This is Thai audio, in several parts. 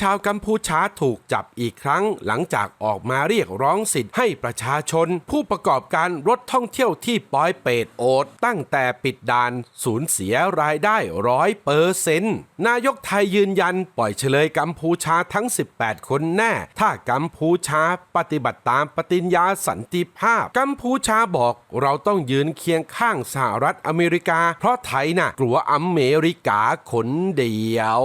ชาวกัมพูชาถูกจับอีกครั้ง หลังจากออกมาเรียกร้องสิทธิ์ให้ประชาชน ผู้ประกอบการรถท่องเที่ยวที่ปอยเปตโอด ตั้งแต่ปิดด่านสูญเสียรายได้ร้อยเปอร์เซ็นต์นายกไทยยืนยันปล่อยเฉลยกัมพูชาทั้ง 18 คนแน่ ถ้ากัมพูชาปฏิบัติตามปฏิญญาสันติภาพ กัมพูชาบอกเราต้องยืนเคียงข้างสหรัฐอเมริกา เพราะไทยน่ะกลัวอเมริกาคนเดียว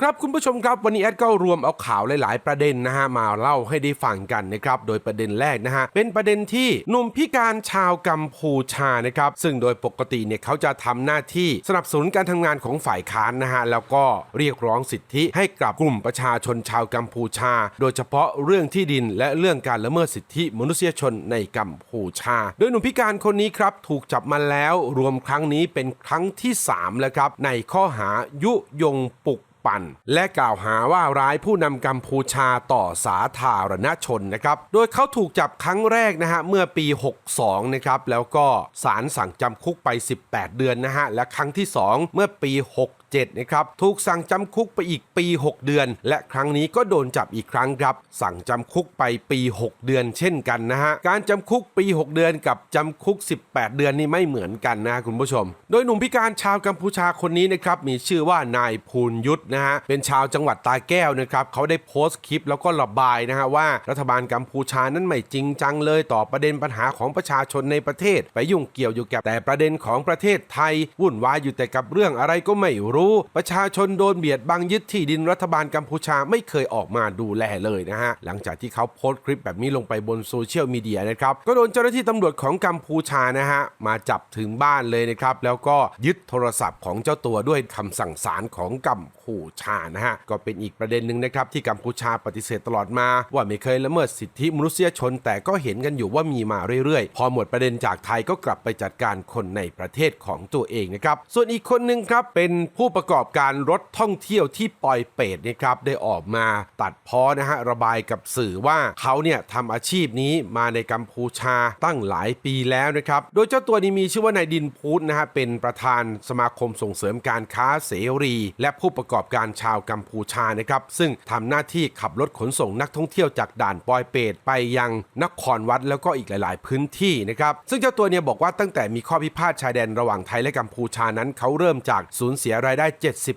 ครับคุณผู้ชมครับวันนี้แอดก็รวมเอาข่าวหลาย ๆ ประเด็นนะฮะมาเล่าให้ได้ฟังกันนะครับโดยประเด็นแรกนะฮะเป็นประเด็นที่หนุ่มพิการชาวกัมพูชานะครับซึ่งโดยปกติเนี่ยเขาจะทำหน้าที่สนับสนุนการทำงานของฝ่ายค้านนะฮะแล้วก็เรียกร้องสิทธิให้กับกลุ่มประชาชนชาวกัมพูชา โดยเฉพาะเรื่องที่ดินและเรื่องการละเมิดสิทธิมนุษยชนในกัมพูชา โดยหนุ่มพิการคนนี้ครับถูกจับมาแล้วรวมครั้งนี้เป็นครั้งที่ 3 แล้วครับในข้อหายุยงปลุก ปั่น และกล่าวหาว่าร้ายผู้นำกัมพูชาต่อสาธารณชนนะครับ โดยเขาถูกจับครั้งแรกนะฮะเมื่อปี 62 นะครับ แล้วก็ศาลสั่งจำคุกไป 18 เดือนนะฮะ และครั้งที่ 2 เมื่อปี 6 7 นะครับ ถูกสั่งจำคุกไปอีกปี 6 เดือน และครั้งนี้ก็โดนจับอีกครั้งครับ สั่งจำคุกไปปี 6 เดือน เช่นกันนะฮะ การจำคุกปี 6 เดือนกับจำคุก 18 เดือนนี่ไม่เหมือนกันนะคุณผู้ชม โดยหนุ่มพิการชาวกัมพูชาคนนี้นะครับมีชื่อว่านายภูลยุทธนะฮะ เป็นชาวจังหวัดตาแก้วนะครับเขาได้โพสต์คลิปแล้วก็ระบายนะฮะว่ารัฐบาลกัมพูชานั้นไม่จริงจังเลยต่อประเด็นปัญหาของประชาชนในประเทศ ไปยุ่งเกี่ยวอยู่กับแต่ประเด็นของประเทศไทยวุ่นวายอยู่แต่กับเรื่องอะไรก็ไม่รู้ประชาชนโดนเบียดบังยึดที่ดินรัฐบาลกัมพูชาไม่เคยออกมาดูแลเลยนะฮะ หลังจากที่เขาโพสต์คลิปแบบนี้ลงไปบนโซเชียลมีเดียนะครับ ก็โดนเจ้าหน้าที่ตำรวจของกัมพูชานะฮะ มาจับถึงบ้านเลยนะครับ แล้วก็ยึดโทรศัพท์ของเจ้าตัวด้วยคำสั่งศาลของกัมพูชานะฮะ ก็เป็นอีกประเด็นหนึ่งนะครับที่กัมพูชาปฏิเสธตลอดมา ว่าไม่เคยละเมิดสิทธิมนุษยชน แต่ก็เห็นกันอยู่ว่ามีมาเรื่อยๆ พอหมดประเด็นจากไทยก็กลับไปจัดการคนในประเทศของตัวเองนะครับ ส่วนอีกคนหนึ่งครับเป็นผู้ประกอบการรถท่องเที่ยวที่ปอยเปตนะครับได้ออกมาตัดพ้อนะฮะระบายกับสื่อว่าเขาเนี่ยทำอาชีพนี้มาในกัมพูชาตั้งหลายปีแล้วนะครับโดยเจ้าตัวนี้มีชื่อว่านายดินพูดนะฮะเป็นประธานสมาคมส่งเสริมการค้าเสรี และผู้ประกอบการชาวกัมพูชานะครับซึ่งทำหน้าที่ขับรถขนส่งนักท่องเที่ยวจากด่านปอยเปตไปยังนครวัดแล้วก็อีกหลาย ๆ พื้นที่นะครับซึ่งเจ้าตัวเนี่ยบอกว่าตั้งแต่มีข้อพิพาทชายแดนระหว่างไทยและกัมพูชานั้นเขาเริ่มจากสูญเสียรายได้ได้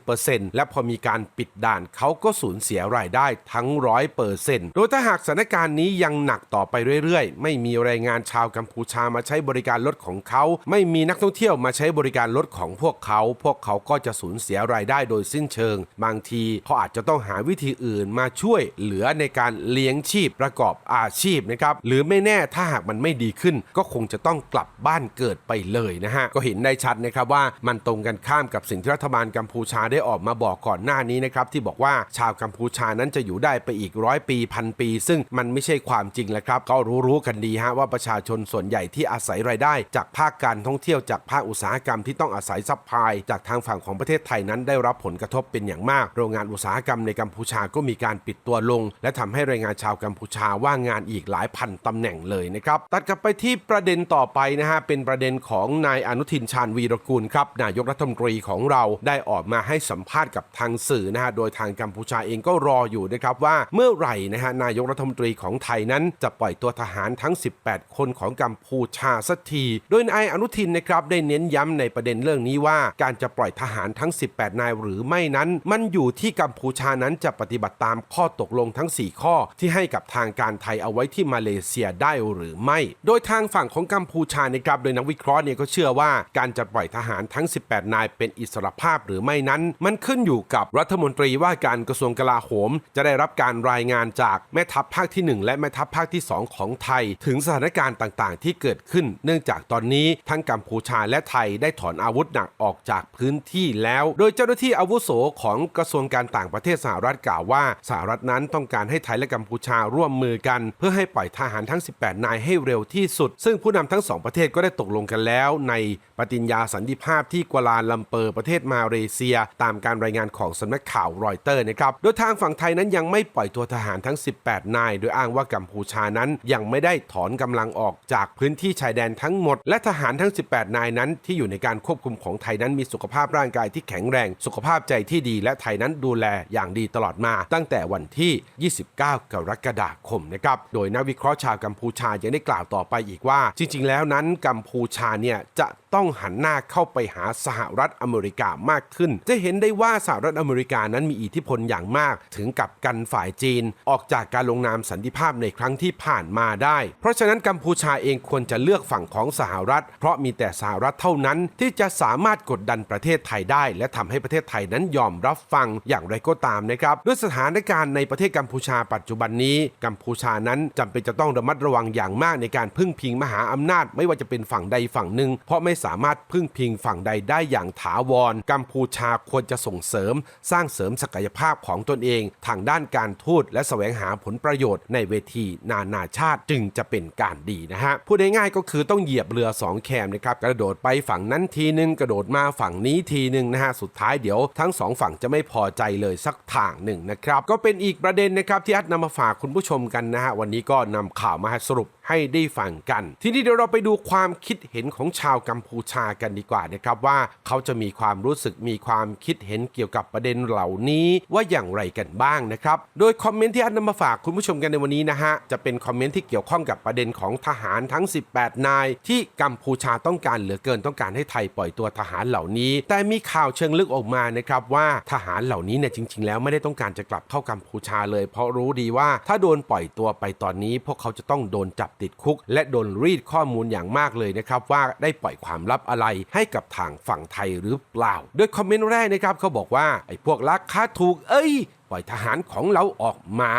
70%และพอมีการปิดด่านเขาก็สูญเสียรายได้ทั้งร้อยเปอร์เซ็นต์โดยถ้าหากสถานการณ์นี้ยังหนักต่อไปเรื่อยๆ ไม่มีแรงงานชาวกัมพูชามาใช้บริการรถของเขา ไม่มีนักท่องเที่ยวมาใช้บริการรถของพวกเขา พวกเขาก็จะสูญเสียรายได้โดยสิ้นเชิง บางทีเขาอาจจะต้องหาวิธีอื่นมาช่วยเหลือในการเลี้ยงชีพประกอบอาชีพนะครับหรือไม่แน่ถ้าหากมันไม่ดีขึ้น ก็คงจะต้องกลับบ้านเกิดไปเลยนะฮะก็เห็นได้ชัดนะครับว่ามันตรงกันข้ามกับสิ่งที่รัฐบาลกัมพูชาได้ออกมาบอกก่อนหน้านี้นะครับที่บอกว่าชาวกัมพูชานั้นจะอยู่ได้ไปอีกร้อยปีพันปี ซึ่งมันไม่ใช่ความจริงแหละครับ ก็รู้ๆกันดีฮะว่าประชาชนส่วนใหญ่ที่อาศัยรายได้ จากภาคการท่องเที่ยวจากภาคอุตสาหกรรมที่ต้องอาศัยซัพพลายจากทางฝั่งของประเทศไทยนั้นได้รับผลกระทบเป็นอย่างมาก โรงงานอุตสาหกรรมในกัมพูชาก็มีการปิดตัวลง และทำให้แรงงานชาวกัมพูชาว่างงานอีกหลายพันตำแหน่งเลยนะครับตัดกลับไปที่ประเด็นต่อไปนะฮะเป็นประเด็นของนายอนุทินชาญวีรกูลครับนายกรัฐมนตรีของเราได้ได้ออกมาให้สัมภาษณ์กับทางสื่อนะฮะโดยทางกัมพูชาเองก็รออยู่นะครับว่าเมื่อไหร่นะฮะนายกรัฐมนตรีของไทยนั้นจะปล่อยตัวทหารทั้ง 18 คนของกัมพูชาสักที โดยนายอนุทินนะครับได้เน้นย้ำในประเด็นเรื่องนี้ว่า การจะปล่อยทหารทั้ง 18 นายหรือไม่นั้น มันอยู่ที่กัมพูชานั้นจะปฏิบัติตามข้อตกลงทั้ง 4 ข้อ ที่ให้กับทางการไทยเอาไว้ที่มาเลเซียได้หรือไม่ โดยทางฝั่งของกัมพูชานะครับโดยนักวิเคราะห์เนี่ยก็เชื่อว่าการจะปล่อยทหารทั้ง 18 นายเป็นอิสรภาพหรือไม่นั้น มันขึ้นอยู่กับรัฐมนตรีว่าการกระทรวงกลาโหม จะได้รับการรายงานจากแม่ทัพภาคที่ 1 และแม่ทัพภาคที่ 2 ของไทย ถึงสถานการณ์ต่างๆ ที่เกิดขึ้น เนื่องจากตอนนี้ทั้งกัมพูชาและไทยได้ถอนอาวุธหนักออกจากพื้นที่แล้ว โดยเจ้าหน้าที่อาวุโสของกระทรวงการต่างประเทศสหรัฐกล่าวว่าสหรัฐนั้นต้องการให้ไทยและกัมพูชาร่วมมือกัน เพื่อให้ปล่อยทหารทั้ง 18 นายให้เร็วที่สุด ซึ่งผู้นำทั้งสองประเทศก็ได้ตกลงกันแล้ว ในปฏิญญาสันติภาพที่กัวลาลัมเปอร์ประเทศมาเลเซีย ตามการรายงานของสำนักข่าวรอยเตอร์นะครับโดยทางฝั่งไทยนั้นยังไม่ปล่อยตัวทหารทั้ง 18 นาย โดยอ้างว่ากัมพูชานั้นยังไม่ได้ถอนกำลังออกจากพื้นที่ชายแดนทั้งหมด และทหารทั้ง 18 นายนั้น ที่อยู่ในการควบคุมของไทยนั้นมีสุขภาพร่างกายที่แข็งแรง สุขภาพใจที่ดี และไทยนั้นดูแลอย่างดีตลอดมา ตั้งแต่วันที่ 29 กรกฎาคมนะครับโดยนักวิเคราะห์ชาวกัมพูชายังได้กล่าวต่อไปอีกว่า จริง ๆ แล้วนั้นกัมพูชาเนี่ยจะ ต้องหันหน้าเข้าไปหาสหรัฐอเมริกามากขึ้น จะเห็นได้ว่าสหรัฐอเมริกานั้นมีอิทธิพลอย่างมาก ถึงกับกันฝ่ายจีน ออกจากการลงนามสันติภาพในครั้งที่ผ่านมาได้ เพราะฉะนั้นกัมพูชาเองควรจะเลือกฝั่งของสหรัฐ เพราะมีแต่สหรัฐเท่านั้น ที่จะสามารถกดดันประเทศไทยได้ และทำให้ประเทศไทยนั้นยอมรับฟังอย่างไรก็ตามนะครับด้วยสถานการณ์ในประเทศกัมพูชาปัจจุบันนี้ กัมพูชานั้นจำเป็นจะต้องระมัดระวังอย่างมากในการพึ่งพิงมหาอำนาจ ไม่ว่าจะเป็นฝั่งใดฝั่งหนึ่งเพราะไม่สามารถพึ่งพิงฝั่งใดได้อย่างถาวร กัมพูชาควรจะส่งเสริม สร้างเสริมศักยภาพของตนเอง ทางด้านการทูตและแสวงหาผลประโยชน์ในเวทีนานาชาติจึงจะเป็นการดีนะฮะพูดง่ายๆก็คือต้องเหยียบเรือสองแคมนะครับกระโดดไปฝั่งนั้นทีนึงกระโดดมาฝั่งนี้ทีนึงนะฮะสุดท้ายเดี๋ยวทั้งสองฝั่งจะไม่พอใจเลยสักทางหนึ่งนะครับก็เป็นอีกประเด็นนะครับที่อัดนำมาฝากคุณผู้ชมกันนะฮะวันนี้ก็นำข่าวมาสรุปให้ได้ฟังกัน ทีนี้เดี๋ยวเราไปดูความคิดเห็นของชาวกัมพูชากันดีกว่านะครับว่าเขาจะมีความรู้สึกมีความคิดเห็นเกี่ยวกับประเด็นเหล่านี้ว่าอย่างไรกันบ้างนะครับ โดยคอมเมนต์ที่อันนำมาฝากคุณผู้ชมกันในวันนี้นะฮะจะเป็นคอมเมนต์ที่เกี่ยวข้องกับประเด็นของทหารทั้ง 18 นาย ที่กัมพูชาต้องการเหลือเกินต้องการให้ไทยปล่อยตัวทหารเหล่านี้ แต่มีข่าวเชิงลึกออกมานะครับว่าทหารเหล่านี้เนี่ยจริง ๆ แล้วไม่ได้ต้องการจะกลับเข้ากัมพูชาเลย เพราะรู้ดีว่าถ้าโดนปล่อยตัวไปตอนนี้ พวกเขาจะต้องโดนจับติดคุก และโดนรีดข้อมูลอย่างมากเลยนะครับว่าได้ปล่อยความลับอะไรให้กับทางฝั่งไทยหรือเปล่า โดยคอมเมนต์แรกนะครับเขาบอกว่าไอ้พวกลักค้าถูกเอ้ย ล่อยทหารของเราออกมา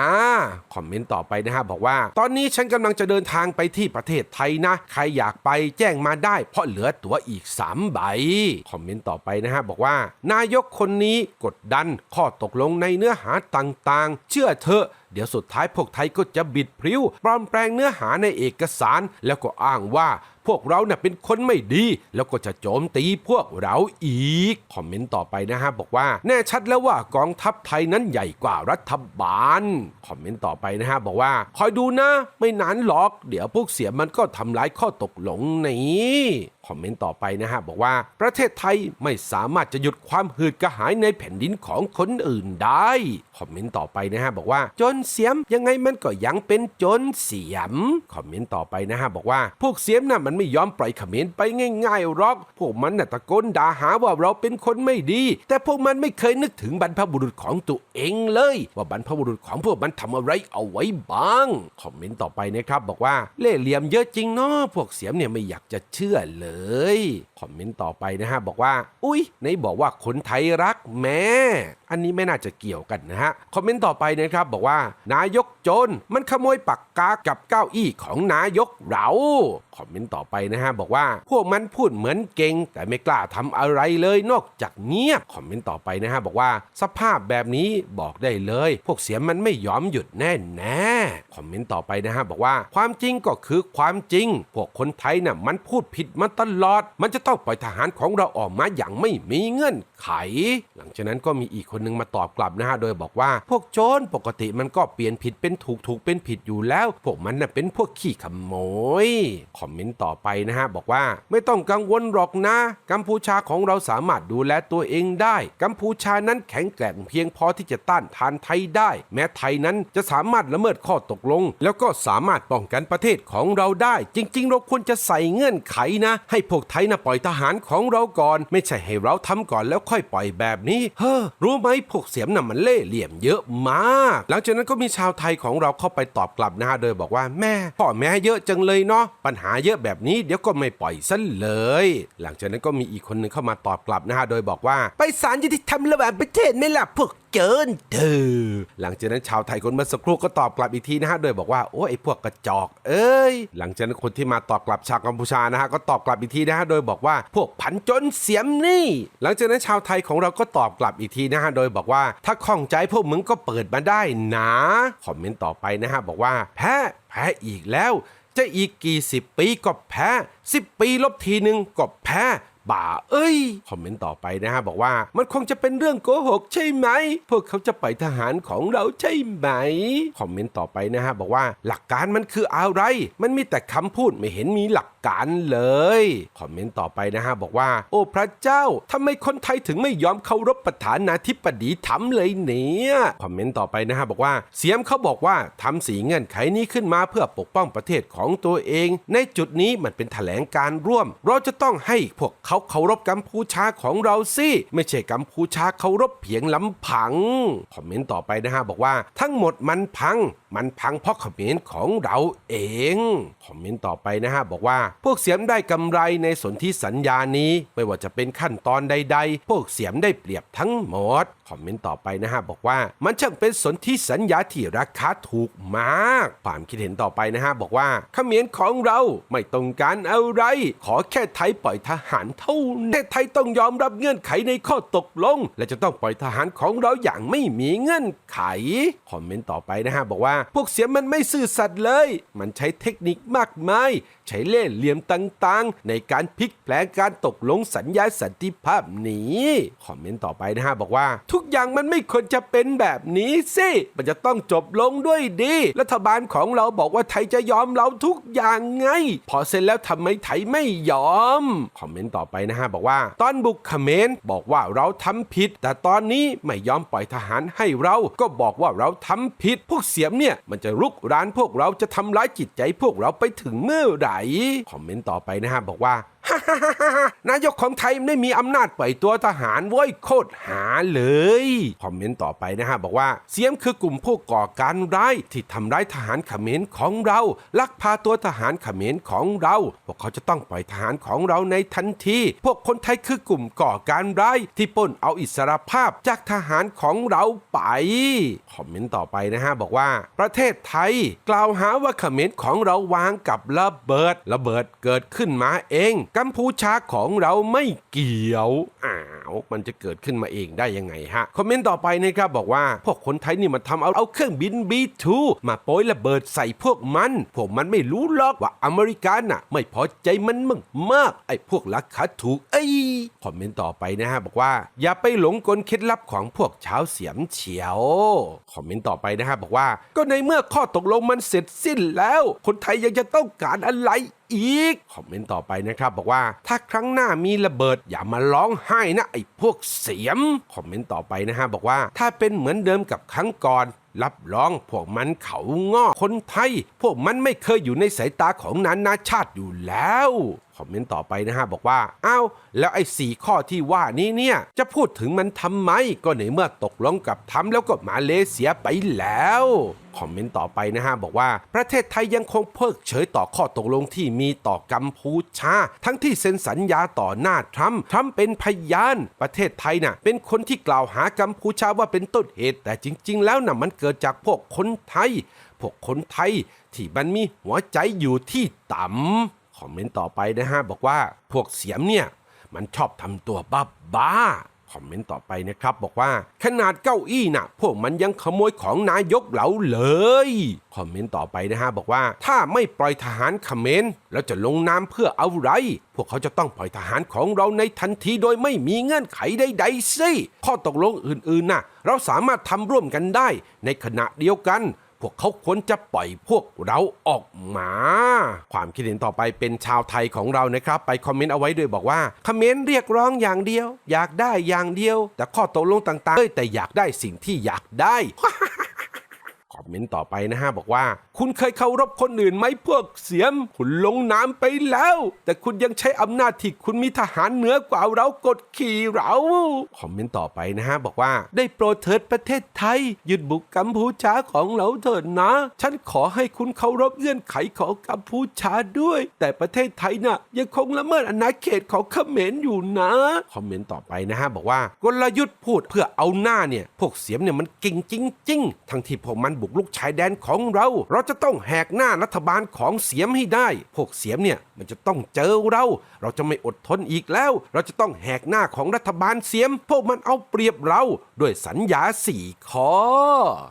คอมเมนต์ต่อไปนะฮะบอกว่า ตอนนี้ฉันกำลังจะเดินทางไปที่ประเทศไทยนะ ใครอยากไปแจ้งมาได้ เพราะเหลือตั๋วอีก 3 ใบ คอมเมนต์ต่อไปนะฮะบอกว่า นายกคนนี้กดดันข้อตกลงในเนื้อหาต่างๆ เชื่อเถอะเดี๋ยวสุดท้ายพวกไทยก็จะบิดพริ้วปลอมแปลงเนื้อหาในเอกสาร แล้วก็อ้างว่า พวกเราเนี่ยเป็นคนไม่ดี แล้วก็จะโจมตีพวกเราอีก คอมเมนต์ต่อไปนะฮะบอกว่า แน่ชัดแล้วว่ากองทัพไทยนั้นใหญ่กว่ารัฐบาล คอมเมนต์ต่อไปนะฮะบอกว่า คอยดูนะ ไม่นานหรอก เดี๋ยวพวกเสียมันก็ทำลายข้อตกลงนี้คอมเมนต์ต่อไปนะฮะ บอกว่าประเทศไทยไม่สามารถจะหยุดความหืดกระหายในแผ่นดินของคนอื่นได้ คอมเมนต์ต่อไปนะฮะ บอกว่าจนเสียมยังไงมันก็ยังเป็นจนเสียม คอมเมนต์ต่อไปนะฮะ บอกว่า พวกเสียมน่ะมันไม่ยอมปล่อยคอมเขมรไปง่ายๆหรอก พวกมันน่ะตะโกนด่าหาว่าเราเป็นคนไม่ดี แต่พวกมันไม่เคยนึกถึงบรรพบุรุษของตัวเองเลย ว่าบรรพบุรุษของพวกมันทำอะไรเอาไว้บ้าง คอมเมนต์ต่อไปนะครับบอกว่าเล่เหลี่ยมเยอะจริงเนาะพวกเสียมเนี่ยไม่อยากจะเชื่อเลยคอมเมนต์ต่อไปนะฮะ บอกว่า อุ้ยไหนบอกว่าคนไทยรักแม่ อันนี้ไม่น่าจะเกี่ยวกันนะฮะ คอมเมนต์ต่อไปนะครับบอกว่า นายกโจรมันขโมยปากกากับเก้าอี้ของนายกเรา คอมเมนต์ต่อไปนะฮะบอกว่าพวกมันพูดเหมือนเก่ง แต่ไม่กล้าทำอะไรเลยนอกจากเงียบ คอมเมนต์ต่อไปนะฮะบอกว่าสภาพแบบนี้บอกได้เลย พวกเสียมันไม่ยอมหยุดแน่แน่ คอมเมนต์ต่อไปนะฮะบอกว่าความจริงก็คือความจริง พวกคนไทยน่ะมันพูดผิดมาตลอด มันจะต้องปล่อยทหารของเราออกมาอย่างไม่มีเงื่อนไข หลังจากนั้นก็มีอีกคนนึงมาตอบกลับนะฮะโดยบอกว่า พวกโจรปกติมันก็เปลี่ยนผิดเป็นถูกถูกเป็นผิดอยู่แล้ว พวกมันน่ะเป็นพวกขี้ขโมยคอมเมนต์ต่อไปนะฮะบอกว่าไม่ต้องกังวลหรอกนะ กัมพูชาของเราสามารถดูแลตัวเองได้ กัมพูชานั้นแข็งแกร่งเพียงพอที่จะต้านทานไทยได้ แม้ไทยนั้นจะสามารถละเมิดข้อตกลง แล้วก็สามารถป้องกันประเทศของเราได้ จริง ๆ เราควรจะใส่เงื่อนไขนะ ให้พวกไทยนะปล่อยทหารของเราก่อน ไม่ใช่ให้เราทำก่อนแล้วค่อยปล่อยแบบนี้ เฮ้อรู้ไหมพวกเสียมน่ะมันเล่เหลี่ยมเยอะมาก หลังจากนั้นก็มีชาวไทยของเราเข้าไปตอบกลับนะฮะโดยบอกว่าแม่พ่อแม่เยอะจังเลยเนาะปัญหาเยอะแบบนี้เดี๋ยวก็ไม่ปล่อยซะเลย หลังจากนั้นก็มีอีกคนหนึ่งเข้ามาตอบกลับนะฮะโดยบอกว่า ไปศาลยุติธรรมระหว่างประเทศไม่ล่ะพวก เจินเธอ หลังจากนั้นชาวไทยคนเมื่อสักครู่ก็ตอบกลับอีกทีนะฮะโดยบอกว่าโอ้ไอ้พวกกระจอก เอ้ย หลังจากนั้นคนที่มาตอบกลับชาวกัมพูชานะฮะก็ตอบกลับอีกทีนะฮะโดยบอกว่าพวกผันจนเสียมนี่ หลังจากนั้นชาวไทยของเราก็ตอบกลับอีกทีนะฮะโดยบอกว่าถ้าข้องใจพวกมึงก็เปิดมาได้นะคอมเมนต์ต่อไปนะฮะบอกว่า แพ้แพ้อีกแล้วจะอีกกี่สิบปีก็แพ้สิบปีลบทีหนึ่งก็แพ้ บ่าเอ้ย คอมเมนต์ต่อไปนะฮะบอกว่ามันคงจะเป็นเรื่องโกหกใช่ไหม พวกเขาจะปล่อยทหารของเราใช่ไหม คอมเมนต์ต่อไปนะฮะบอกว่าหลักการมันคืออะไร มันมีแต่คำพูดไม่เห็นมีหลักการเลย คอมเมนต์ต่อไปนะฮะบอกว่า โอ้พระเจ้าทำไมคนไทยถึงไม่ยอมเคารพประธานาธิบดีทำเลยเนี่ยคอมเมนต์ต่อไปนะฮะบอกว่า เสียมเขาบอกว่าทำสีเงื่อนไขนี้ขึ้นมาเพื่อปกป้องประเทศของตัวเอง ในจุดนี้มันเป็นแถลงการร่วม เราจะต้องให้พวกเขาเคารพกัมพูชาของเราสิไม่ใช่กัมพูชาเคารพเพียงลำพัง คอมเมนต์ต่อไปนะฮะบอกว่าทั้งหมดมันพัง มันพังเพราะคอมเมนต์ของเราเอง คอมเมนต์ต่อไปนะฮะบอกว่า พวกเสียมได้กำไรในสนธิสัญญานี้ ไม่ว่าจะเป็นขั้นตอนใด ๆ พวกเสียมได้เปรียบทั้งหมด คอมเมนต์ต่อไปนะฮะบอกว่ามันช่างเป็นสนธิสัญญาที่ราคาถูกมาก ความคิดเห็นต่อไปนะฮะบอกว่าเขมรของเราไม่ต้องการอะไร ขอแค่ไทยปล่อยทหารเท่านั้นแต่ไทยต้องยอมรับเงื่อนไขในข้อตกลง และจะต้องปล่อยทหารของเราอย่างไม่มีเงื่อนไข คอมเมนต์ต่อไปนะฮะ บอกว่า พวกเสียมันไม่ซื่อสัตย์เลย มันใช้เทคนิคมากมาย ใช้เล่ห์เหลี่ยมต่างๆ ในการพลิกแปลงการตกลงสัญญาสันติภาพนี้คอมเมนต์ต่อไปนะฮะ บอกว่า ทุกอย่างมันไม่ควรจะเป็นแบบนี้สิมันจะต้องจบลงด้วยดี รัฐบาลของเราบอกว่าไทยจะยอมเราทุกอย่างไง พอเสร็จแล้วทำไมไทยไม่ยอม คอมเมนต์ต่อไปนะฮะบอกว่า ตอนบุกเขมรบอกว่าเราทำผิด แต่ตอนนี้ไม่ยอมปล่อยทหารให้เรา ก็บอกว่าเราทำผิด พวกเสียมเนี่ยมันจะรุกรานพวกเราจะทำร้ายจิตใจพวกเราไปถึงเมื่อไหร่คอมเมนต์ต่อไปนะฮะบอกว่านายกของไทยไม่มีอำนาจปล่อยตัวทหารว้ยโคตรหาเลย คอมเมนต์ต่อไปนะฮะบอกว่า เสียมคือกลุ่มผู้ก่อการร้ายที่ทำร้ายทหารเขมรของเรา ลักพาตัวทหารเขมรของเรา พวกเขาจะต้องปล่อยทหารของเราในทันทีพวกคนไทยคือกลุ่มก่อการร้ายที่ปล้นเอาอิสรภาพจากทหารของเราไป คอมเมนต์ต่อไปนะฮะบอกว่า ประเทศไทย กล่าวหาว่าเขมรของเราวางกับระเบิด ระเบิดเกิดขึ้นมาเอง กัมพูชาของเราไม่เกี่ยวอ้าว มันจะเกิดขึ้นมาเองได้ยังไงฮะ คอมเมนต์ต่อไปนะครับบอกว่า พวกคนไทยนี่มันทำเอาเอาเครื่องบิน B2 มาโปยระเบิดใส่พวกมันพวกมันไม่รู้หรอกว่าอเมริกันน่ะ ไม่พอใจมันมากมากไอ้พวกราคาถูกเอ้ยคอมเมนต์ต่อไปนะฮะบอกว่า อย่าไปหลงกลเคล็ดลับของพวกชาวเสียมเฉียวคอมเมนต์ต่อไปนะฮะบอกว่า ก็ในเมื่อข้อตกลงมันเสร็จสิ้นแล้ว คนไทยยังจะต้องการอะไร อีก คอมเมนต์ต่อไปนะครับ บอกว่าถ้าครั้งหน้ามีระเบิด อย่ามาร้องไห้นะไอ้พวกเสียม คอมเมนต์ต่อไปนะฮะบอกว่าถ้าเป็นเหมือนเดิมกับครั้งก่อนรับรองพวกมันเขางอคนไทย พวกมันไม่เคยอยู่ในสายตาของนานาชาติอยู่แล้ว คอมเมนต์ต่อไปนะฮะบอกว่าอ้าวแล้วไอ้สี่ข้อที่ว่านี้เนี่ยจะพูดถึงมันทำไมก็ในเมื่อตกลงกับทำแล้วก็มาเลเซียไปแล้วคอมเมนต์ต่อไปนะฮะบอกว่าประเทศไทยยังคงเพิกเฉยต่อข้อตกลงที่มีต่อกัมพูชา ทั้งที่เซ็นสัญญาต่อหน้าทรัมป์ทรัมป์เป็นพยาน ประเทศไทยน่ะเป็นคนที่กล่าวหากัมพูชาว่าเป็นต้นเหตุ แต่จริง ๆ แล้วน่ะมันเกิดจากพวกคนไทย พวกคนไทยที่มันมีหัวใจอยู่ที่ต่ำ คอมเมนต์ต่อไปนะฮะบอกว่าพวกเสียมเนี่ยมันชอบทำตัวบ้าบ้าๆคอมเมนต์ต่อไปนะครับบอกว่าขนาดเก้าอี้น่ะ พวกมันยังขโมยของนายกเราเลยคอมเมนต์ต่อไปนะฮะบอกว่าถ้าไม่ปล่อยทหารเขมรแล้วจะลงนามเพื่อเอาไร พวกเขาจะต้องปล่อยทหารของเราในทันทีโดยไม่มีเงื่อนไขใดๆสิข้อตกลงอื่นๆน่ะเราสามารถทำร่วมกันได้ในขณะเดียวกัน วกเขาควรจะปล่อยพวกเราออกมา ความคิดเห็นต่อไปเป็นชาวไทยของเรานะครับ ไปคอมเมนต์เอาไว้ด้วยบอกว่าคอมเมนต์เรียกร้องอย่างเดียว อยากได้อย่างเดียว แต่ข้อตกลงต่างๆเอ้ยแต่อยากได้สิ่งที่อยากได้ คอมเมนต์ต่อไปนะฮะบอกว่า คุณเคยเคารพคนอื่นไหมพวกเสียม คุณลงน้ำไปแล้ว แต่คุณยังใช้อำนาจที่คุณมีทหารเหนือกว่าเรากดขี่เราคอมเมนต์ต่อไปนะฮะบอกว่าได้โปรดเถิดประเทศไทยหยุดบุกกัมพูชาของเราเถิดนะ ฉันขอให้คุณเคารพเงื่อนไขของกัมพูชาด้วย แต่ประเทศไทยน่ะยังคงละเมิดอาณาเขตของเขมรอยู่นะคอมเมนต์ต่อไปนะฮะบอกว่ากลยุทธ์พูดเพื่อเอาหน้าเนี่ยพวกเสียมเนี่ยมันเก่งจริง ๆ ทั้งที่พวกมันบุกลุกชายแดนของเรา เราจะต้องแหกหน้ารัฐบาลของเสียมให้ได้ พวกเสียมเนี่ยมันจะต้องเจอเรา เราจะไม่อดทนอีกแล้ว เราจะต้องแหกหน้าของรัฐบาลเสียม พวกมันเอาเปรียบเราด้วยสัญญาสีข้อ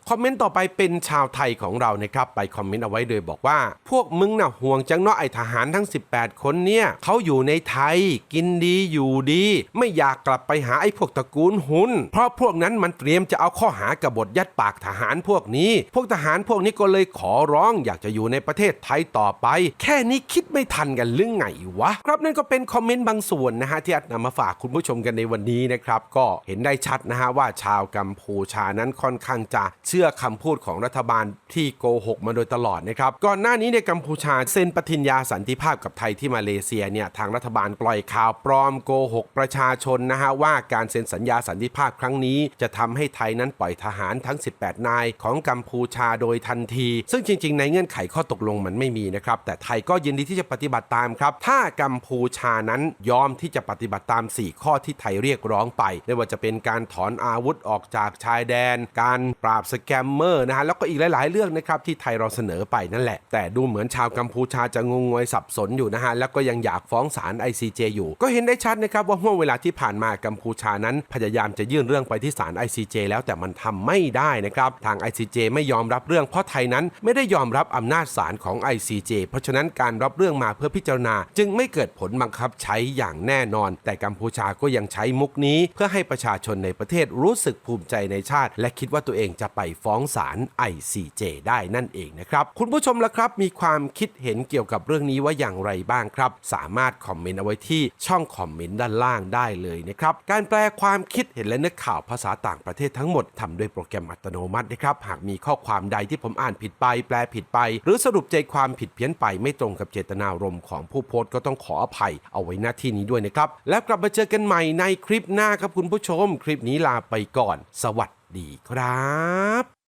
คอมเมนต์ต่อไปเป็นชาวไทยของเรานะครับ ไปคอมเมนต์เอาไว้โดยบอกว่า พวกมึงน่ะห่วงจังเนาะไอทหารทั้ง 18 คนเนี่ยเขาอยู่ในไทย กินดีอยู่ดี ไม่อยากกลับไปหาไอพวกตระกูลหุนเพราะพวกนั้นมันเตรียมจะเอาข้อหากบฏยัดปากทหารพวกนี้ พวกทหารพวกนี้ก็เลยขอร้องอยากจะอยู่ในประเทศไทยต่อไป แค่นี้คิดไม่ทันกันหรือไงวะ ครับนั่นก็เป็นคอมเมนต์บางส่วนนะฮะที่อัดนำมาฝากคุณผู้ชมกันในวันนี้นะครับก็เห็นได้ชัดนะฮะว่าชาวกัมพูชานั้นค่อนข้างจะเชื่อคำพูดของรัฐบาลที่โกหกมาโดยตลอดนะครับ ก่อนหน้านี้ในกัมพูชาเซ็นปฏิญญาสันติภาพกับไทยที่มาเลเซียเนี่ยทางรัฐบาลปล่อยข่าวปลอมโกหกประชาชนนะฮะว่าการเซ็นสัญญาสันติภาพครั้งนี้ จะทำให้ไทยนั้นปล่อยทหารทั้ง 18 นายของกัมพูชาโดยทันที ซึ่งจริง ๆ ในเงื่อนไขข้อตกลงมันไม่มีนะครับ แต่ไทยก็ยินดีที่จะปฏิบัติตามครับ ถ้ากัมพูชานั้นยอมที่จะปฏิบัติตาม 4 ข้อที่ไทยเรียกร้องไปไม่ว่าจะเป็นการถอนอาวุธออกจากชายแดน การปราบสแกมเมอร์นะฮะแล้วก็อีกหลาย ๆ เรื่องนะครับที่ไทยเราเสนอไปนั่นแหละ แต่ดูเหมือนชาวกัมพูชาจะงงงวยสับสนอยู่นะฮะแล้วก็ยังอยากฟ้องศาล ICJ อยู่ ก็เห็นได้ชัดนะครับว่าห่วงเวลาที่ผ่านมากัมพูชานั้น พยายามจะยื่นเรื่องไปที่ศาล ICJ แล้วแต่มันทำไม่ได้นะครับทาง ICJ ไม่ยอมรับเรื่องเพราะไทยนั้นไม่ได้ยอมรับอำนาจศาลของ ICJ เพราะฉะนั้นการรับเรื่องมาเพื่อพิจารณา จึงไม่เกิดผลบังคับใช้อย่างแน่นอน แต่กัมพูชาก็ยังใช้มุกนี้ เพื่อให้ประชาชนในประเทศรูู้้สึกภูมิใจในชาติ และคิดว่าตัวเองจะไปฟ้องศาล ICJ ได้นั่นเองนะครับ คุณผู้ชมละครับ มีความคิดเห็นเกี่ยวกับเรื่องนี้ว่าอย่างไรบ้างครับ สามารถคอมเมนต์เอาไว้ที่ช่องคอมเมนต์ด้านล่างได้เลยนะครับ การแปลความคิดเห็นและนึกข่าวภาษาต่างประเทศทั้งหมดทำด้วยโปรแกรมอัตโนมัตินะครับ หากมีข้อความใดที่ผมอ่านผิดไป แปลผิดไป หรือสรุปใจความผิดเพี้ยนไปไม่ตรงกับเจตนารมณ์ของผู้โพสต์ก็ต้องขออภัยเอาไว้หน้าที่นี้ด้วยนะครับ แล้วกลับมาเจอกันใหม่ในคลิปหน้าครับคุณผู้ชม คลิปนี้ลาไปก่อน สวัสดีครับ